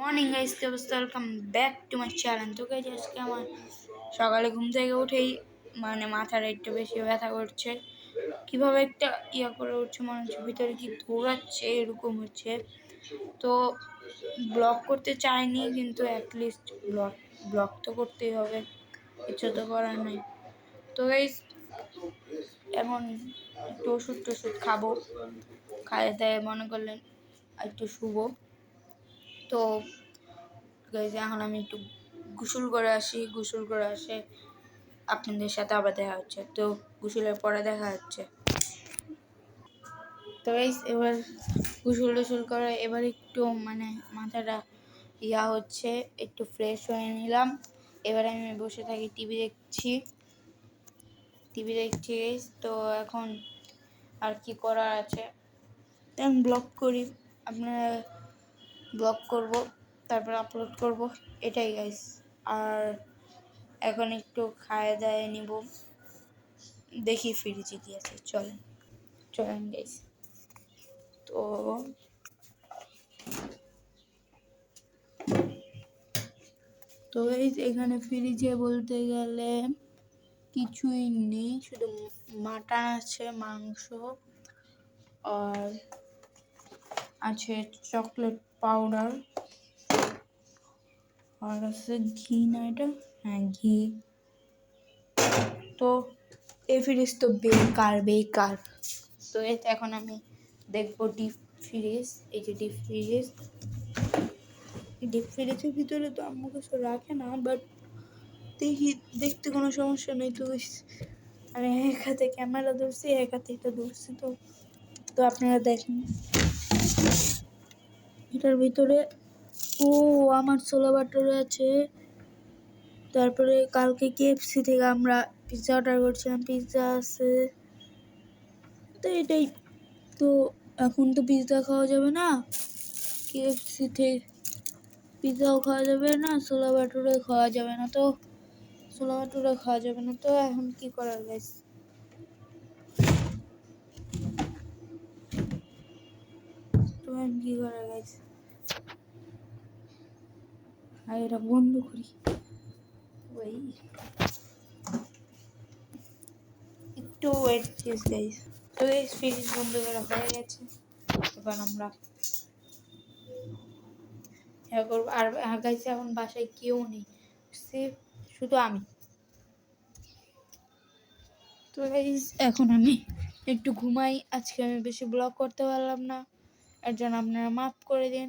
Morning guys কি অবস্থা welcome back to my channel তো গাইজ আজকে আমার সকালে ঘুম থেকে উঠেই মানে মাথাটা একটু বেশি ব্যথা করছে। কীভাবে একটা ইয়া করে উঠছে, মনে হচ্ছে ভিতরে কি দৌড়াচ্ছে, এরকম হচ্ছে। তো ব্লগ করতে চাইনি, কিন্তু অ্যাটলিস্ট ব্লগ ব্লগ তো করতেই হবে। কিছু তো করার নেই। তো গাইজ এখন একটু ওষুধ টষুধ খাব। খাইয়ে দেয় মনে করলেন একটু শুভ তো এখন আমি একটু গোসল করে আসি, গোসল করে আসে আপনাদের সাথে আবার দেখা হচ্ছে। তো গোসলের পরে দেখা হচ্ছে। তো গাইজ এবার গোসল টোসল করে এবার একটু মানে মাথাটা ইয়া হচ্ছে, একটু ফ্রেশ হয়ে নিলাম। এবার আমি বসে থাকি টিভি দেখছি। টিভি দেখছি, তো এখন আর কি করার আছে। আমি ব্লগ করি। আপনারা ব্লগ করব, তারপর আপলোড করব, এটাই গাইস আর এখন একটু খায় দায় নিব, দেখি ফ্রিজে কি আছে, চলেন চলেন গাইস তো তো গাইস এখানে ফ্রিজে বলতে গেলে কিছুই নেই, শুধু মাটন আছে, মাংস, আর আছে চকলেট পাউডার আর আছে ঘি না এটা হ্যাঁ ঘি তো এই ফ্রিজ তো বেকার বেকার। তো এতে এখন আমি দেখব ডিপ ফ্রিজ এই যে ডিপ ফ্রিজ ডিপ ফ্রিজের ভিতরে তো আম্মু কিছু রাখে না বাট দেখি, দেখতে কোনো সমস্যা নেই তো আমি এক হাতে ক্যামেরা ধরছি এক হাতে এটা ধরছি তো। তো আপনারা দেখেন। এটার ভিতরে, ও আমার ছোলা বাটার আছে তারপরে কালকে কেএফসি থেকে আমরা পিৎজা অর্ডার করছিলাম পিৎজা আছে। তো এটাই। তো এখন তো পিৎজা খাওয়া যাবে না। কেএফসি থেকে পিৎজাও খাওয়া যাবে না ছোলা বাটুরে খাওয়া যাবে না তো। ছোলা বাটুরে খাওয়া যাবে না তো, এখন কি করার গাইস তো এখন কি করার গাইস বন্ধ করি। ওই। একটু ওয়েট গাইস তো এই ফ্রিজ বন্ধ করা হয়ে গেছে। এবার আমরা আর গাইছে এখন বাসায় কেউ নেই। সে শুধু আমি। তো গাইস এখন আমি একটু ঘুমাই। আজকে আমি বেশি ব্লগ করতে পারলাম না। এর জন্য আপনারা মাফ করে দিন।